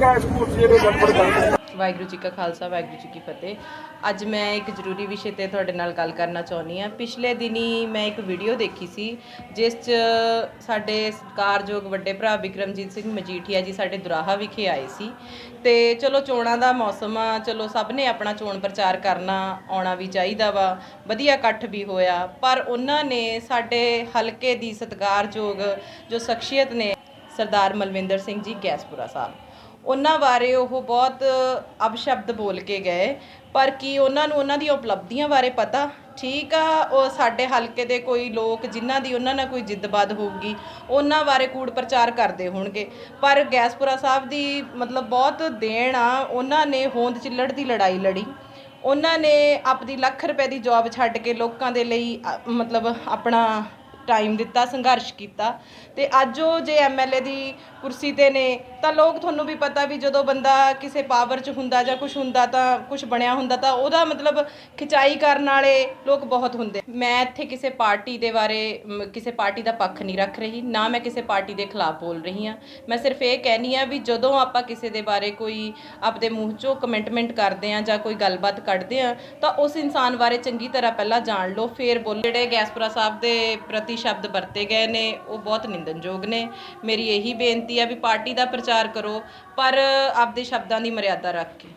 Gas ਕੁਰਸੀ ਦੇ ਗੱਪੜ ਕਰ ਵਾਹਿਗੁਰੂ ਜੀ ਕਾ ਖਾਲਸਾ, ਵਾਹਿਗੁਰੂ ਜੀ ਕੀ ਫਤਿਹ। ਅੱਜ ਮੈਂ ਇੱਕ ਜ਼ਰੂਰੀ ਵਿਸ਼ੇ ਤੇ ਤੁਹਾਡੇ ਨਾਲ ਗੱਲ ਕਰਨਾ ਚਾਹੁੰਦੀ ਹਾਂ। ਪਿਛਲੇ ਦਿਨੀ ਮੈਂ ਇੱਕ ਵੀਡੀਓ ਦੇਖੀ ਸੀ, ਜਿਸ 'ਚ ਸਾਡੇ ਸਤਿਕਾਰਯੋਗ ਵੱਡੇ ਭਰਾ ਵਿਕਰਮਜੀਤ ਸਿੰਘ ਮਜੀਠੀਆ ਜੀ ਸਾਡੇ ਦੁਰਾਹਾ ਵਿਖੇ ਆਏ ਸੀ। ਤੇ ਚਲੋ ਚੋਣਾਂ ਦਾ ਮੌਸਮ ਆ, ਚਲੋ ਸਭ ਨੇ ਆਪਣਾ ਚੋਣ ਪ੍ਰਚਾਰ ਕਰਨਾ ਆਉਣਾ ਵੀ ਚਾਹੀਦਾ ਵਾ, ਵਧੀਆ ਇਕੱਠ ਵੀ ਹੋਇਆ। ਪਰ ਉਹਨਾਂ ਨੇ ਸਾਡੇ ਹਲਕੇ ਦੀ ਸਤਿਕਾਰਯੋਗ ਜੋ ਸ਼ਖਸੀਅਤ ਨੇ, ਸਰਦਾਰ ਮਲਵਿੰਦਰ ਸਿੰਘ ਜੀ ਗੈਸਪੁਰਾ ਸਾਹਿਬ ਉਹਨਾਂ ਬਾਰੇ ਉਹ ਬਹੁਤ ਅਪਸ਼ਬਦ ਬੋਲ ਕੇ ਗਏ। ਪਰ ਕੀ ਉਹਨਾਂ ਨੂੰ ਉਹਨਾਂ ਦੀਆਂ ਉਪਲਬਧੀਆਂ ਬਾਰੇ ਪਤਾ? ਠੀਕ ਆ, ਉਹ ਸਾਡੇ ਹਲਕੇ ਦੇ ਕੋਈ ਲੋਕ ਜਿਨ੍ਹਾਂ ਦੀ ਉਹਨਾਂ ਨਾਲ ਕੋਈ ਜਿੱਦਬਾਦ ਹੋਊਗੀ, ਉਹਨਾਂ ਬਾਰੇ ਕੂੜ ਪ੍ਰਚਾਰ ਕਰਦੇ ਹੋਣਗੇ। ਪਰ ਗੈਸਪੁਰਾ ਸਾਹਿਬ ਦੀ ਮਤਲਬ ਬਹੁਤ ਦੇਣ ਆ, ਉਹਨਾਂ ਨੇ ਹੋਂਦ ਚਿੱਲੜ ਦੀ ਲੜਾਈ ਲੜੀ। ਉਹਨਾਂ ਨੇ ਆਪਦੀ ਲੱਖ ਰੁਪਏ ਦੀ ਜੌਬ ਛੱਡ ਕੇ ਲੋਕਾਂ ਦੇ ਲਈ ਮਤਲਬ ਆਪਣਾ ਟਾਈਮ ਦਿੱਤਾ, ਸੰਘਰਸ਼ ਕੀਤਾ। ਤੇ ਅੱਜ ਉਹ ਜੇ ਐਮਐਲਏ ਦੀ ਕੁਰਸੀ ਤੇ ਨੇ, ਤਾਂ ਲੋਕ ਤੁਹਾਨੂੰ ਵੀ ਪਤਾ ਵੀ ਜਦੋਂ ਬੰਦਾ ਕਿਸੇ ਪਾਵਰ 'ਚ ਹੁੰਦਾ ਜਾਂ ਕੁਝ ਹੁੰਦਾ ਤਾਂ ਕੁਝ ਬਣਿਆ ਹੁੰਦਾ ਤਾਂ ਉਹਦਾ ਮਤਲਬ ਖਿਚਾਈ ਕਰਨ ਵਾਲੇ ਲੋਕ ਬਹੁਤ ਹੁੰਦੇ ਮੈਂ ਇੱਥੇ ਕਿਸੇ ਪਾਰਟੀ ਦੇ ਬਾਰੇ ਕਿਸੇ ਪਾਰਟੀ ਦਾ ਪੱਖ ਨਹੀਂ ਰੱਖ ਰਹੀ, ਨਾ ਮੈਂ ਕਿਸੇ ਪਾਰਟੀ ਦੇ ਖਿਲਾਫ ਬੋਲ ਰਹੀ ਹਾਂ। ਮੈਂ ਸਿਰਫ ਇਹ ਕਹਿਨੀ ਆ ਵੀ ਜਦੋਂ ਆਪਾਂ ਕਿਸੇ ਦੇ ਬਾਰੇ ਕੋਈ ਆਪਦੇ ਮੂੰਹ 'ਚੋਂ ਕਮੈਂਟਮੈਂਟ ਕਰਦੇ ਆ ਜਾਂ ਕੋਈ ਗੱਲਬਾਤ ਕੱਢਦੇ ਆ ਤਾਂ ਉਸ ਇਨਸਾਨ ਬਾਰੇ ਚੰਗੀ ਤਰ੍ਹਾਂ ਪਹਿਲਾਂ ਜਾਣ ਲਓ, ਫਿਰ ਬੋਲੋ ਜਿਹੜੇ ਗੈਸਪੁਰਾ ਸਾਹਿਬ ਦੇ ਪ੍ਰਤੀ ਸ਼ਬਦ ਵਰਤੇ ਗਏ ਨੇ, ਉਹ ਬਹੁਤ ਨਿੰਦਨਯੋਗ ਨੇ। ਮੇਰੀ ਇਹੀ ਬੇਨਤੀ ਆ ਵੀ ਪਾਰਟੀ ਦਾ ਪ੍ਰਚਾਰ ਕਰੋ, ਪਰ ਆਪਦੇ ਸ਼ਬਦਾਂ ਦੀ ਮਰਿਆਦਾ ਰੱਖ ਕੇ।